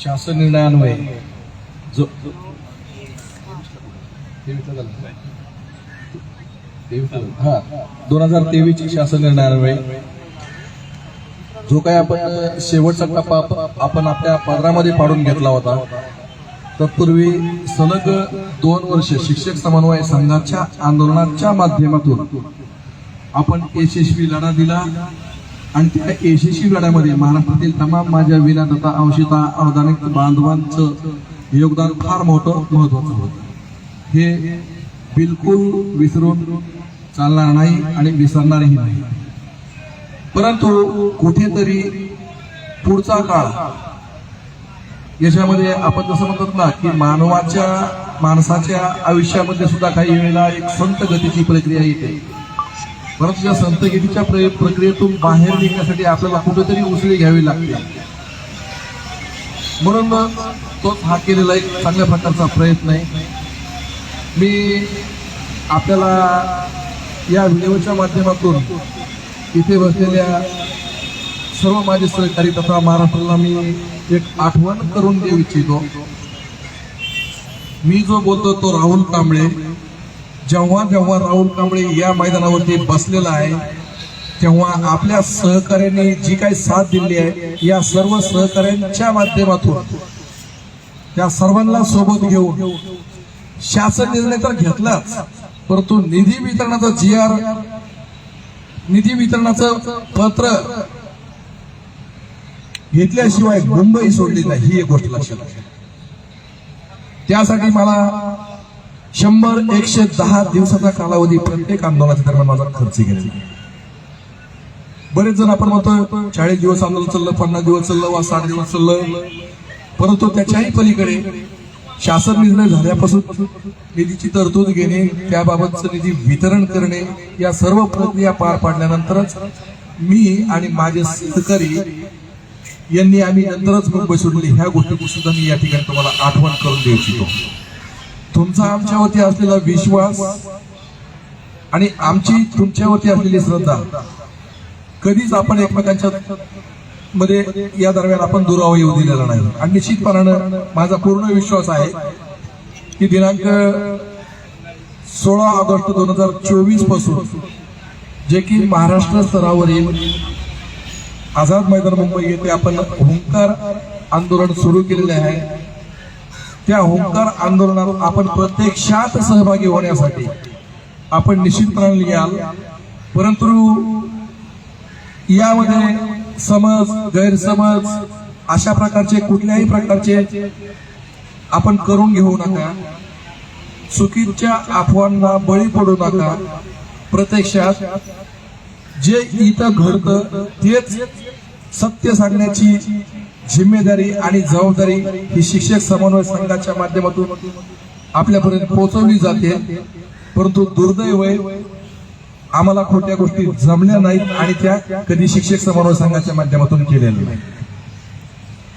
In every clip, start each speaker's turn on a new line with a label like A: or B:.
A: शासन निर्णयान्वये जो हा दोन हजार तेवीसच्या शासन निर्णयान्वये जो काही आपण शेवटचा टप्पा आपण आपल्या पदरामध्ये पाडून घेतला होता तत्पूर्वी सलग दोन वर्ष शिक्षक समन्वय संघाच्या आंदोलनाच्या माध्यमातून आपण यशस्वी लढा दिला. आणि त्या यशस्वी लढ्यामध्ये महाराष्ट्रातील तमाम माझ्या विना तथा अंशिता अवधानिक बांधवांचं योगदान फार मोठं महत्वाचं होतं. हे बिलकुल विसरून चालणार नाही आणि विसरणारही नाही. परंतु कुठेतरी पुढचा काळ याच्यामध्ये आपण जसं म्हणतात ना की मानवाच्या माणसाच्या आयुष्यामध्ये सुद्धा काही वेळेला एक संत गतीची प्रक्रिया येते. परंतु या संतगिरीच्या प्र- प्रक्रियेतून बाहेर निघण्यासाठी आपल्याला कुठेतरी उसळी घ्यावी लागते. म्हणून मग तोच हा केलेला एक चांगल्या प्रकारचा प्रयत्न आहे. मी आपल्याला या व्हिडिओच्या माध्यमातून इथे बसलेल्या सर्व माझे सहकारी तथा महाराष्ट्राला मी एक आठवण करून देऊ इच्छितो. मी जो बोलतो तो राहुल कांबळे. जेव्हा जेव्हा राहुल कांबळे या मैदानावरती बसलेला आहे तेव्हा आपल्या सहकार्याने जी काही साथ दिली आहे या सर्व सहकार्यांच्या माध्यमातून त्या सर्वांना सोबत घेऊन शासन निर्णय तर घेतलाच परंतु निधी वितरणाचा जी आर निधी वितरणाचं पत्र घेतल्याशिवाय मुंबई सोडली नाही ही एक गोष्ट लक्षात त्यासाठी मला शंभर एकशे दहा दिवसाचा कालावधी प्रत्येक आंदोलनाच्या दरम्यान माझा खर्च गेला बरेच जण आपण म्हणतो चाळीस दिवस आंदोलन चाललं पन्नास दिवस चाललं वा साठ दिवस चाललं. परंतु त्याच्याही पलीकडे शासन निर्णय झाल्यापासून निधीची तरतूद घेणे त्याबाबतचं निधी वितरण करणे या सर्व प्रक्रिया पार पाडल्यानंतरच मी आणि माझे सहकारी यांनी आम्ही नंतरच मुंबई सोडली ह्या गोष्टी सुद्धा मी या ठिकाणी तुम्हाला आठवण करून देऊ इच्छितो. तुमचा आमच्यावरती असलेला विश्वास आणि आमची तुमच्यावरती असलेली श्रद्धा कधीच आपण एकमेकांच्या मध्ये या दरम्यान आपण दुरावा येऊ दिलेला नाही. आणि निश्चितपणानं माझा पूर्ण विश्वास आहे की दिनांक सोळा ऑगस्ट दोन हजार चोवीसपासून जे की महाराष्ट्र स्तरावरील आझाद मैदान मुंबई येथे आपण हुंकार आंदोलन सुरू केलेले आहे. त्या होमकार आंदोलनात आपण प्रत्यक्षात सहभागी होण्यासाठी आपण निश्चितपणे याल परंतु यामध्ये समज गैरसमज अशा प्रकारचे कुठल्याही प्रकारचे आपण करून घेऊ नका. चुकीच्या अफवांना बळी पडू नका. प्रत्यक्षात जे इथं घडतं तेच सत्य सांगण्याची जिम्मेदारी आणि जबाबदारी ही शिक्षक समन्वय संघाच्या माध्यमातून आपल्यापर्यंत पोहोचवली जाते. परंतु दुर्दैव आम्हाला खोट्या गोष्टी जमल्या नाहीत आणि त्या कधी शिक्षक समन्वय संघाच्या माध्यमातून केलेल्या नाही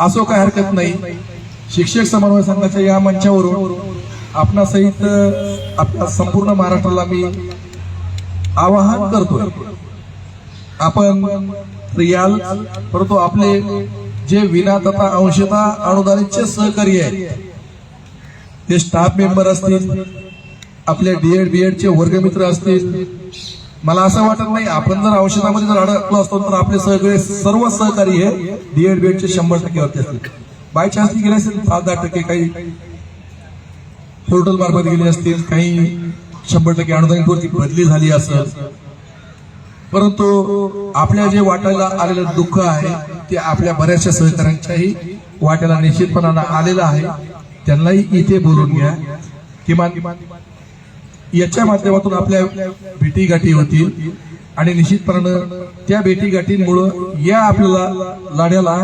A: असो काय हरकत नाही शिक्षक समन्वय संघाच्या या मंचावरून आपणासहित आपल्या संपूर्ण महाराष्ट्राला मी आवाहन करतोय. आपण याल परंतु आपले जे विना तथा अंशता अनुदानितचे सहकारी आहेत ते स्टाफ मेंबर असतील आपले डीएड बीएड चे वर्गमित्र असतील. मला असं वाटत नाही आपण जर औषधामध्ये जर अडकलो असतो तर आपले सगळे सर्व सहकारी हे डीएड बीएड चे शंभर टक्के वरती असतील. बाय चान्स गेले असतील सात दहा टक्के काही पोर्टल मार्फत गेले असतील काही शंभर टक्के अनुदानित वरती बदली झाली असेल. परंतु आपल्या जे वाटायला आलेलं दुःख आहे ते आपल्या बऱ्याचशा सहकाऱ्यांच्याही वाट्याला निश्चितपणानं आलेलं आहे. त्यांनाही इथे बोलून घ्या. किमान याच्या माध्यमातून आपल्या भेटी गाठी होतील आणि निश्चितपणानं त्या भेटीगाठींमुळं या आपल्याला लढ्याला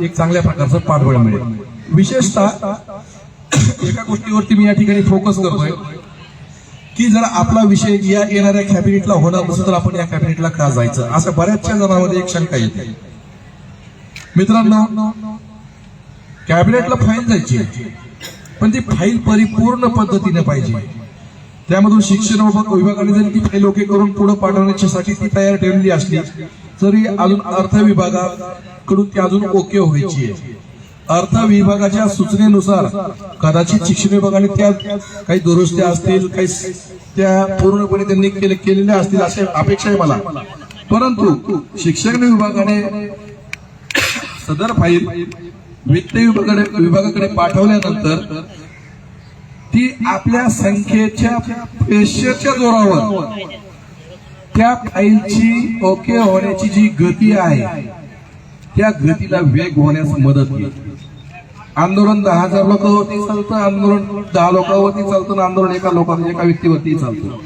A: एक चांगल्या प्रकारचं पाठबळ मिळेल. विशेषतः एका गोष्टीवरती मी या ठिकाणी फोकस करतोय. की जर आपला विषय या येणाऱ्या कॅबिनेटला होणार नसेल तर आपण या कॅबिनेटला का जायचं? असं बऱ्याचशा जणांमध्ये एक शंका येते. मित्रांनो कॅबिनेटला फाईल जायची आहे. पण ती फाईल परिपूर्ण पद्धतीने पाहिजे. त्यामधून शिक्षण विभागाने जरी ती फाईल ओके करून पुढे पाठवण्याच्यासाठी ती तयार ठेवलेली असली तरी अजून अर्थ विभागाकडून ती अजून ओके व्हायची आहे. अर्थ विभागाच्या सूचनेनुसार कदाचित शिक्षण विभागाने त्या काही दुरुस्त्या असतील काही त्या पूर्णपणे त्यांनी केलेल्या असतील अशी अपेक्षा आहे मला. परंतु शिक्षण विभागाने सदर फाईल वित्त विभागाकडे विभागाकडे पाठवल्यानंतर ती आपल्या संख्येच्या पेशेच्या जोरावर त्या फाईलची ओके होण्याची जी गती आहे त्या गतीला वेग होण्यास मदत केली. आंदोलन दहा हजार लोकांवरती चालतं आंदोलन दहा लोकांवरती चालतं आंदोलन एका लोकांना एका व्यक्तीवरती चालतं.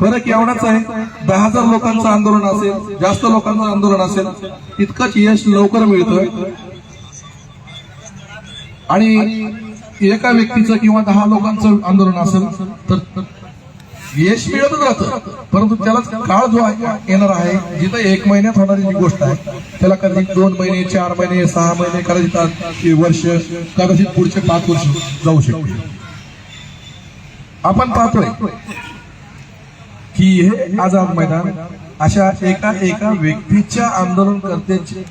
A: फरक एवढाच आहे दहा हजार लोकांचं आंदोलन असेल जास्त लोकांचं आंदोलन असेल तितकंच यश लवकर मिळतं आणि एका व्यक्तीचं किंवा दहा लोकांचं आंदोलन असेल तर यश मिळतच राहतं. परंतु त्यालाच काळ जो आहे येणार आहे जिथं एक महिन्यात होणारी जी गोष्ट आहे त्याला कदाचित दोन महिने चार महिने सहा महिने कदाचित वर्ष कदाचित पुढचे पाच वर्ष जाऊ शकते आपण पाहतोय की हे आझाद मैदान अशा एका एका व्यक्तीच्या आंदोलन करत्याचे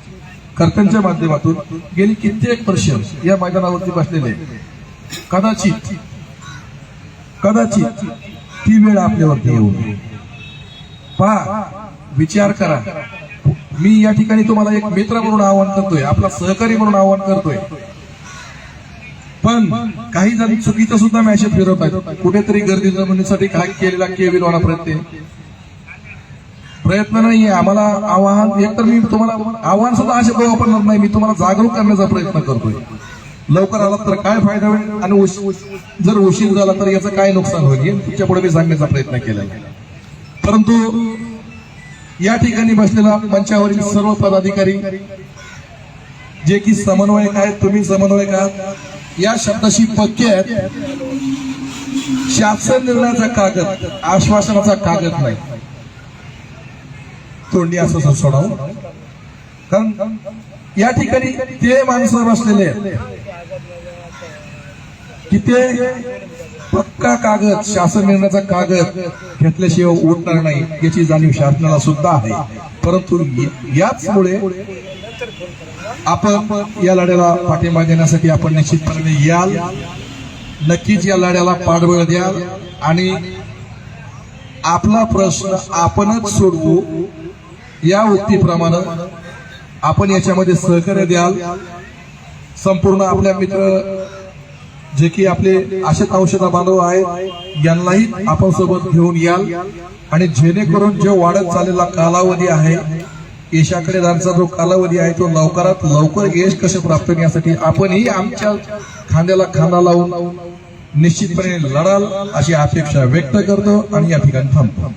A: कर्त्यांच्या माध्यमातून गेली कित्येक वर्ष या मैदानावरती बसलेले कदाचित कदाचित ती वेळ आपल्यावरती येऊ नये. पहा विचार करा मी या ठिकाणी तुम्हाला एक मित्र म्हणून आवाहन करतोय आपला सहकारी म्हणून आवाहन करतोय पण काही जण चुकीचं सुद्धा मॅसेज फिरवत आहेत कुठेतरी गर्दी जमिनीसाठी काय केलेला केविलवाना प्रयत्न आहे. प्रयत्न नाहीये आम्हाला आव्हान एकतर मी तुम्हाला आव्हान सुद्धा असे वापरणार नाही मी तुम्हाला जागरूक करण्याचा प्रयत्न करतोय लवकर आला तर काय फायदा होईल? आणि जर उशीर झाला तर याचं काय नुकसान होईल? हे तुमच्यापुढे मी सांगण्याचा प्रयत्न केला परंतु या ठिकाणी बसलेला मंचावरील सर्व पदाधिकारी जे की समन्वयक आहेत तुम्ही समन्वयक आहात या शब्दाशी पक्के आहेत. शासन निर्णयाचा कागद आश्वासनाचा कागद नाही. तोंडी असं सोडावं. कारण या ठिकाणी ते माणसं बसलेले आहेत. की ते पक्का कागद शासन निर्णयाचा कागद घेतल्याशिवाय उठणार नाही याची जाणीव शासनाला सुद्धा आहे. परंतु याचमुळे आपण या लढ्याला पाठिंबा देण्यासाठी आपण निश्चितपणे याल. नक्कीच या लढ्याला पाठबळ द्याल. आणि आपला प्रश्न आपणच सोडवू. या उक्तीप्रमाणे आपण याच्यामध्ये सहकार्य द्याल. संपूर्ण आपल्या मित्र जे की आपले असेच औषधा बांधव आहेत यांनाही आपण सोबत घेऊन याल. आणि जेणेकरून जो वाढत चाललेला कालावधी आहे यशाकडे जाण्याचा जो कालावधी आहे तो लवकरात लवकर यश कसे प्राप्त करण्यासाठी आपणही आमच्या खांद्याला खांदा लावून निश्चितपणे लढाल अशी अपेक्षा व्यक्त करतो आणि या ठिकाणी थांबतो.